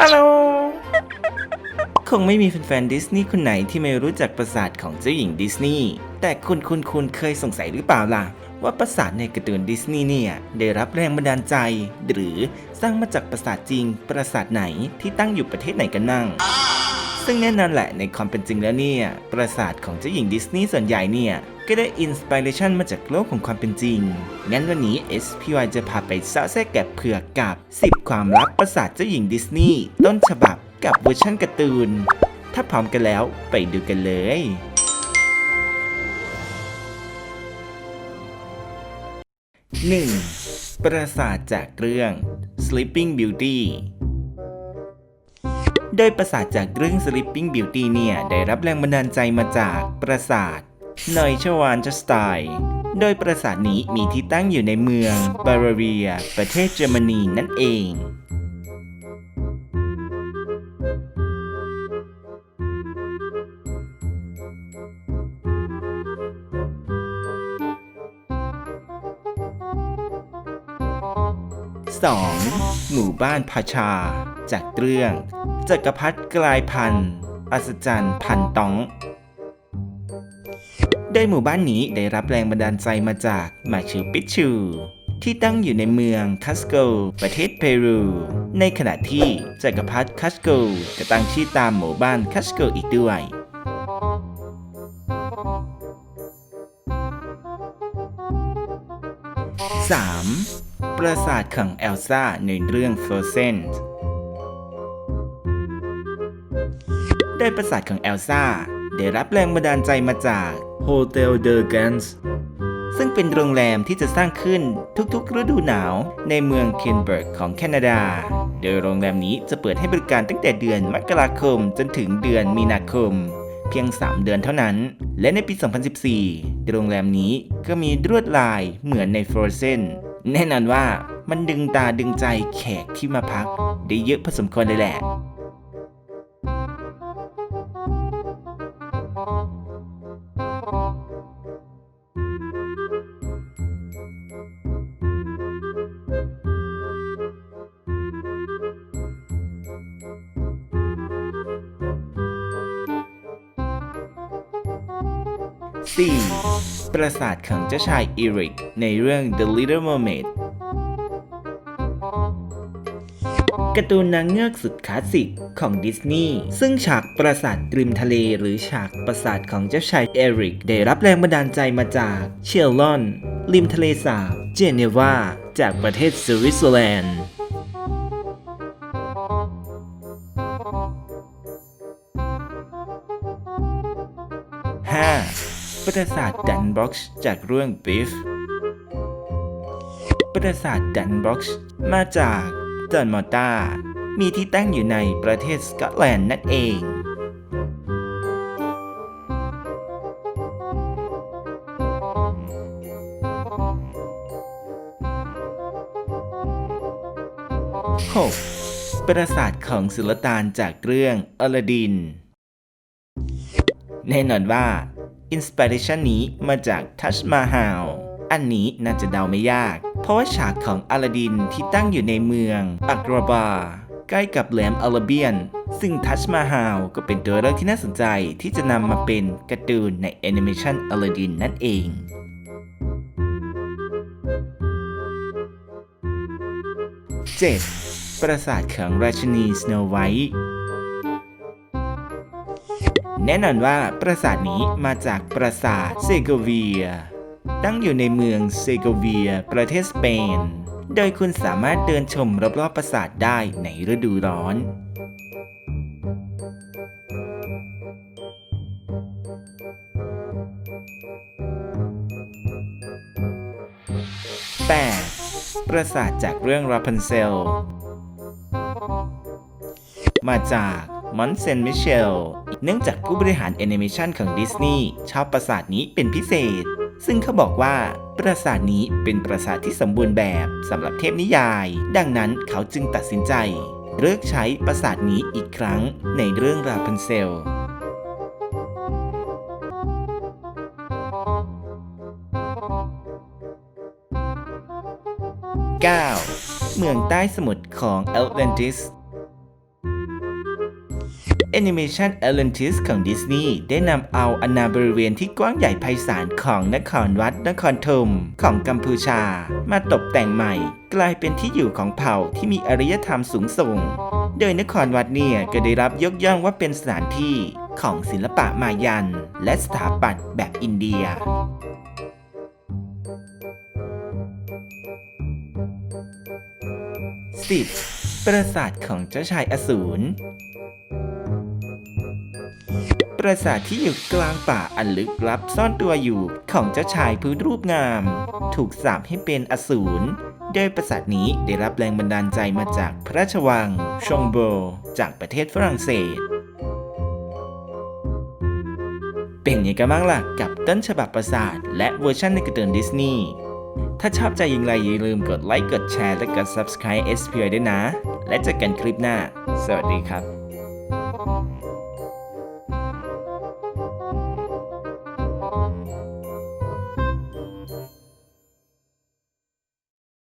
ฮัลโหลคงไม่มีแฟนๆดิสนีย์คนไหนที่ไม่รู้จักปราสาทของเจ้าหญิงดิสนีย์แต่คุณคุณคุณเคยสงสัยหรือเปล่าล่ะ ว่าปราสาทในการ์ตูนดิสนีย์เนี่ย ได้รับแรงบันดาลใจ หรือสร้างมาจากปราสาทจริง ปราสาทไหนที่ตั้งอยู่ประเทศไหนกันนั่ง ซึ่งแน่นอนแหละในความเป็นจริงแล้วเนี่ย ปราสาทของเจ้าหญิงดิสนีย์ส่วนใหญ่เนี่ย ก็ได้อินสปิเรชันมาจากโลกของความเป็นจริง งั้นวันนี้ SPY จะพาไปเซาะแซกแกะเผือกกับ 10 ความลับปราสาทเจ้าหญิงดิสนีย์ต้นฉบับกับเวอร์ชันการ์ตูน ถ้าพร้อมกันแล้วไปดูกันเลย 1. ปราสาทจากเรื่อง Sleeping Beauty โดยปราสาทจากเรื่อง Sleeping Beauty เนี่ย ได้รับแรงบันดาลใจมาจากปราสาทนอยชวานจสไตน์โดยปราสาทนี้มีที่ตั้งอยู่ในเมืองบาวาเรีย ประเทศเยอรมนีนั่นเอง 2. หมู่บ้านพาชา จากเรื่องจักรพรรดิกลายพันธุ์อัศจรรย์พันตอง โดยหมู่บ้านนี้ได้รับแรงบันดาลใจมาจากมาชูปิชู ที่ตั้งอยู่ในเมืองคัสโก ประเทศเปรู ในขณะที่จักรพรรดิคัสโกก็ตั้งชื่อตามหมู่บ้านคัสโกอีกด้วย 3. ปราสาทของเอลซ่าในเรื่อง Frozen ดยปราสาทของเอลซ่า ได้รับแรงบันดาลใจมาจาก Hotel de Gans ซึ่งเป็นโรงแรมที่จะสร้างขึ้นทุกๆ ฤดูหนาวในเมืองเคนเบิร์กของแคนาดา โดยโรงแรมนี้จะเปิดให้บริการตั้งแต่เดือนมกราคมจนถึงเดือนมีนาคม เพียง 3 เดือนเท่านั้น และในปี 2014 โรงแรมนี้ก็มีลวดลายเหมือนใน Frozen แน่นอนว่ามันดึงตาดึงใจแขกที่มาพัก ได้เยอะพอสมควรเลยแหละ 4. ปราสาทของเจ้าชายอีริก ในเรื่อง The Little Mermaid การ์ตูนนางเงือกสุดคลาสสิกของดิสนีย์ซึ่งฉากปราสาทริมทะเล หรือฉากปราสาทของเจ้าชายเอริก ได้รับแรงบันดาลใจมาจากเชลลอน ริมทะเลสาบเจเนวา จากประเทศสวิตเซอร์แลนด์ 5. ปราสาทดันบ็อกซ์จากเรื่อง Beef ปราสาทดันบ็อกซ์มาจากดันมอตามีที่ตั้งอยู่ในประเทศสกอตแลนด์นั่นเอง 6. ปราสาทของสุลต่านจากเรื่องอลาดิน แน่นอนว่า อินสปิเรชันนี้มาจากทัชมาฮาลอันนี้น่าจะเดาไม่ยาก เพราะว่าฉากของอลาดินที่ตั้งอยู่ในเมืองอักราบา ใกล้กับแหลมอาราเบียน ซึ่งทัชมาฮาลก็เป็นตัวเลือกที่น่าสนใจที่จะนำมาเป็นการ์ตูนในแอนิเมชันอลาดินนั่นเอง 7. ปราสาทของราชินีสโนไวท์ แน่นอนว่าปราสาทนี้มาจากปราสาทเซโกเวีย ตั้งอยู่ในเมืองเซโกเวีย ประเทศสเปน โดยคุณสามารถเดินชมรอบๆปราสาทได้ในฤดูร้อน 8. ปราสาทจากเรื่องราพันเซล มาจากมอนเซนมิเชล เนื่องจากผู้บริหารแอนิเมชันของดิสนีย์ชอบปราสาทนี้เป็นพิเศษ ซึ่งเขาบอกว่าปราสาทนี้เป็นปราสาทที่สมบูรณ์แบบสำหรับเทพนิยาย ดังนั้นเขาจึงตัดสินใจ เลือกใช้ปราสาทนี้อีกครั้งในเรื่องราพันเซลเมืองใต้สมุทรของแอตแลนติส Animation Atlantis ของดิสนีย์ได้นำเอาอาณาบริเวณที่กว้างใหญ่ไพศาลของนครวัดนครธมของกัมพูชา มาตกแต่งใหม่ กลายเป็นที่อยู่ของเผ่าที่มีอารยธรรมสูงส่ง โดยนครวัดเนี่ยก็ได้รับยกย่องว่าเป็นสถานที่ของศิลปะมายัน และสถาปัตย์แบบอินเดีย 10. ปราสาทของเจ้าชายอสูร ปราสาทที่อยู่กลางป่าอันลึกลับซ่อนตัวอยู่ของเจ้าชายพื้นรูปงาม ถูกสาปให้เป็นอสูรโดยปราสาทนี้ได้รับแรงบันดาลใจมาจากพระราชวังชงโบ จากประเทศฝรั่งเศส เป็นยังไงกันบ้างล่ะกับต้นฉบับปราสาท และเวอร์ชันในการ์ตูนดิสนีย์ถ้าชอบใจย่างไรอย่าลืมกดไลค์กดแชร์และกด subscribe SPI ด้วยนะ และเจอกันคลิปหน้า สวัสดีครับ